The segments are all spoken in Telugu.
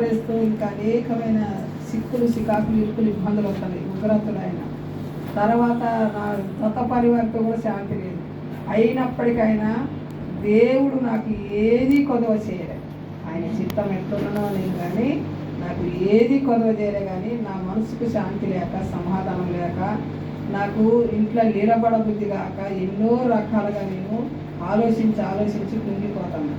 వేస్తూ ఇంకా అనేకమైన సిక్కులు సికాకులు ఇరుకులు ఇబ్బందులు వస్తాయి. ఉగ్రతులు ఆయన తర్వాత నా దత్త పరివారితో కూడా శాంతి లేదు. అయినప్పటికైనా దేవుడు నాకు ఏది కొదవ చేయలే. ఆయన చిత్తం ఎట్లున్నానో నేను కానీ నాకు ఏది కొదవ చేయలే కానీ నా మనసుకు శాంతి లేక సమాధానం లేక నాకు ఇంట్లో నిలబడబుద్ధి కాక ఎన్నో రకాలుగా నేను ఆలోచించి ఆలోచించి కుంగిపోతాను.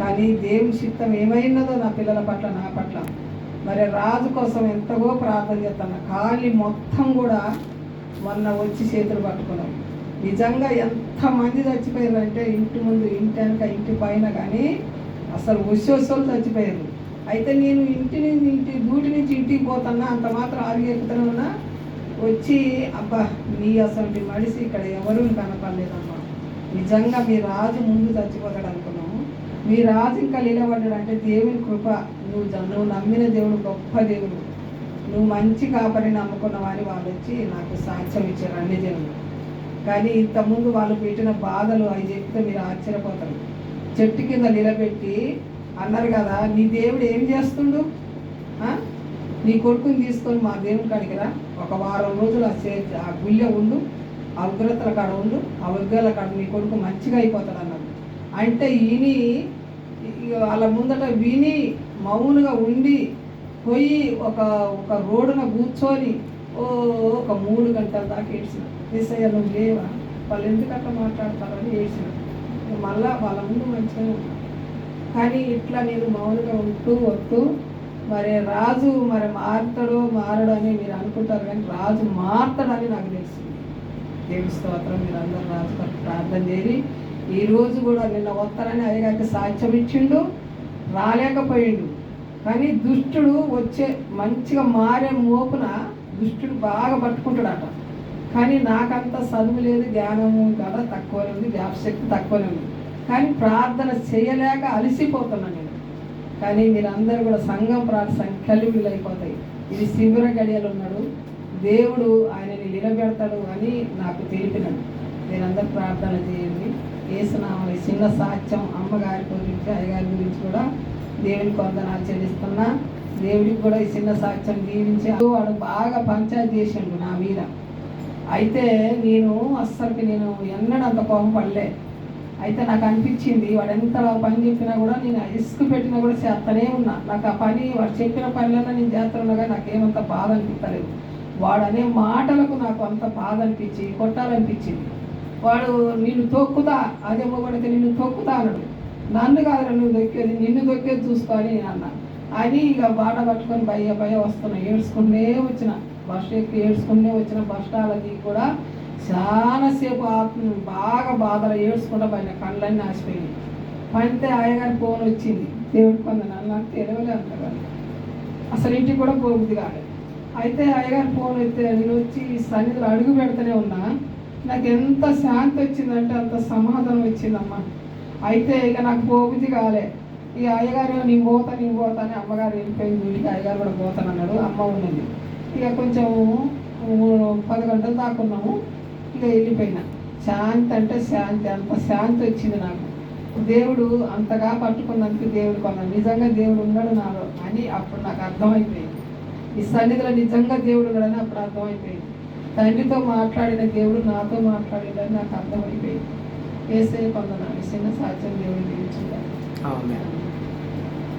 కానీ దేవుని చిత్తం ఏమైనదో నా పిల్లల పట్ల నా పట్ల. మరి రాజు కోసం ఎంతగో ప్రార్థన చేస్తాను. ఖాళీ మొత్తం కూడా మొన్న వచ్చి చేతులు పట్టుకున్నాం. నిజంగా ఎంతమంది చచ్చిపోయారంటే ఇంటి ముందు ఇంటి వెనక ఇంటి పైన కానీ అసలు వచ్చి చచ్చిపోయారు. అయితే నేను ఇంటి నుంచి ఇంటి దూటి నుంచి ఇంటికి పోతున్నా అంత మాత్రం ఆరిగెక్కుతూనే ఉన్నా వచ్చి అబ్బా నీ అసలు మడిసి ఇక్కడ ఎవరూ కనపడలేదమ్మా. నిజంగా మీ రాజు ముందు చచ్చిపోతాడు అనుకున్నాం. మీ రాజు ఇంకా నిలబడ్డాడు అంటే దేవుని కృప నువ్వు నువ్వు నమ్మిన దేవుడు గొప్ప దేవుడు. నువ్వు మంచి కాపరి నమ్ముకున్నవాని వాళ్ళు వచ్చి నాకు సాక్ష్యం ఇచ్చారు అన్ని జనులు. కానీ ఇంతకుముందు వాళ్ళు పెట్టిన బాధలు అవి చెప్తే మీరు ఆశ్చర్యపోతారు. చెట్టు కింద నిలబెట్టి అన్నారు కదా నీ దేవుడు ఏం చేస్తుండు? నీ కొడుకుని తీసుకొని మా దేవుని కాడికి రా. ఒక వారం రోజులు ఆ సే ఆ గుళ్ళె ఉండు ఆ ఉగ్రతల కాడ ఉండు ఆ ఉగ్రల కాడ నీ కొడుకు మంచిగా అయిపోతాడు అన్నారు అంటే ఈయన వాళ్ళ ముందట విని మౌనంగా ఉండి పోయి ఒక ఒక రోడ్డున కూర్చొని ఓ ఒక మూడు గంటల దాకా ఏడ్చిన. ఏసయ్య నువ్వు లేవా? వాళ్ళు ఎందుకు అట్లా మాట్లాడతారని ఏడ్చిన. మళ్ళా వాళ్ళ ముందు మంచిగా కానీ ఇట్లా నేను మౌనంగా ఉంటూ వస్తూ మరి రాజు మరి మారుతాడో మారడో అని మీరు అనుకుంటారు కానీ రాజు మారుతాడని నాకు తెలిసింది దేవి స్తోత్రం మీరు అందరూ రాజు ప్రార్థన చేరి ఈ రోజు కూడా నిన్న వస్తారని అయ్యగారికి సాక్ష్యం ఇచ్చిండు రాలేకపోయిండు. కానీ దుష్టుడు వచ్చే మంచిగా మారే మోపున దుష్టుడు బాగా పట్టుకుంటాడట. కానీ నాకంత చదువు లేదు జ్ఞానము కదా తక్కువనే ఉంది వ్యాపశక్తి తక్కువనే ఉంది. కానీ ప్రార్థన చేయలేక అలసిపోతున్నాను నేను. కానీ మీరందరూ కూడా సంఘం ప్రార్థన కలివిలు అయిపోతాయి ఇది శిబిర గడియలు ఉన్నాడు. దేవుడు ఆయనని నిలబెడతాడు అని నాకు తెలిపినాడు. మీరందరూ ప్రార్థన చేయండి. ఏసునామని చిన్న సాక్ష్యం అమ్మగారి గురించి అయ్యగారి గురించి కూడా దేవుడికి కొందనాలు చెల్లిస్తున్నా. దేవుడికి కూడా ఈ చిన్న సాక్ష్యం దీవించి వాడు బాగా పంచాయతీ చేసిండు నా మీద. అయితే నేను అస్సలకి నేను ఎన్నడంత కోపం పడలే. అయితే నాకు అనిపించింది వాడు ఎంత పని చెప్పినా కూడా నేను ఇసుకు పెట్టినా కూడా చేస్తూనే ఉన్నా. నాకు ఆ పని వాడు చెప్పిన పనులన్నా నేను చేస్తున్నా కానీ నాకేమంత బాధ అనిపించలేదు. వాడు అనే మాటలకు నాకు అంత బాధ అనిపించి కొట్టాలనిపించింది. వాడు నిన్ను తొక్కుతా అదేమో మొగడితే నిన్ను తొక్కుతా అన్నాడు. నన్ను కాదురా నువ్వు దొక్కేది నిన్ను దొక్కేది చూసుకొని అన్న. అని ఇక బాట పట్టుకొని భయ భయ వస్తున్నా. ఏడ్చుకునే వచ్చిన. బస్ ఎక్కి ఏడ్చుకునే వచ్చిన బస్ స్టాలకి కూడా చాలాసేపు ఆత్మ బాగా బాధలు ఏడ్చుకుంటా పైన కళ్ళన్నీ ఆసిపోయింది పంతే ఆయగారి ఫోన్ వచ్చింది. దేవుడి నన్ను నాకు తెలియలే అంతగా అసలు ఇంటికి కూడా పోగుద్ది కాదు అయితే అయ్యగారు ఫోన్ అయితే నేను వచ్చి సన్నిధిలో అడుగు పెడుతూనే ఉన్నా. నాకు ఎంత శాంతి వచ్చిందంటే అంత సమాధానం వచ్చిందమ్మా. అయితే ఇక నాకు పోబుద్ది కాలే. ఇక అయ్యగారు నేను పోతా నేను పోతా అని అమ్మగారు వెళ్ళిపోయింది. ఇంటికి అయ్యగారు కూడా పోతానన్నాడు. అమ్మ ఉన్నది. ఇక కొంచెం పది గంటలు దాకా ఉన్నాము. ఇక వెళ్ళిపోయినా. శాంతి అంటే శాంతి. అంత శాంతి వచ్చింది నాకు. దేవుడు అంతగా పట్టుకున్నందుకు దేవుడు కొన్నాడు. నిజంగా దేవుడు ఉన్నాడు నాలో అని అప్పుడు నాకు అర్థమైపోయింది. ఈ సన్నిధిలో నిజంగా దేవుడు ఉన్నాడని అప్పుడు అర్థమైపోయింది. తండ్రితో మాట్లాడిన దేవుడు నాతో మాట్లాడిందని నాకు అర్థమైపోయింది. వేసే కొందనాలు చిన్న సాధ్యం దేవుడు దీవించుగా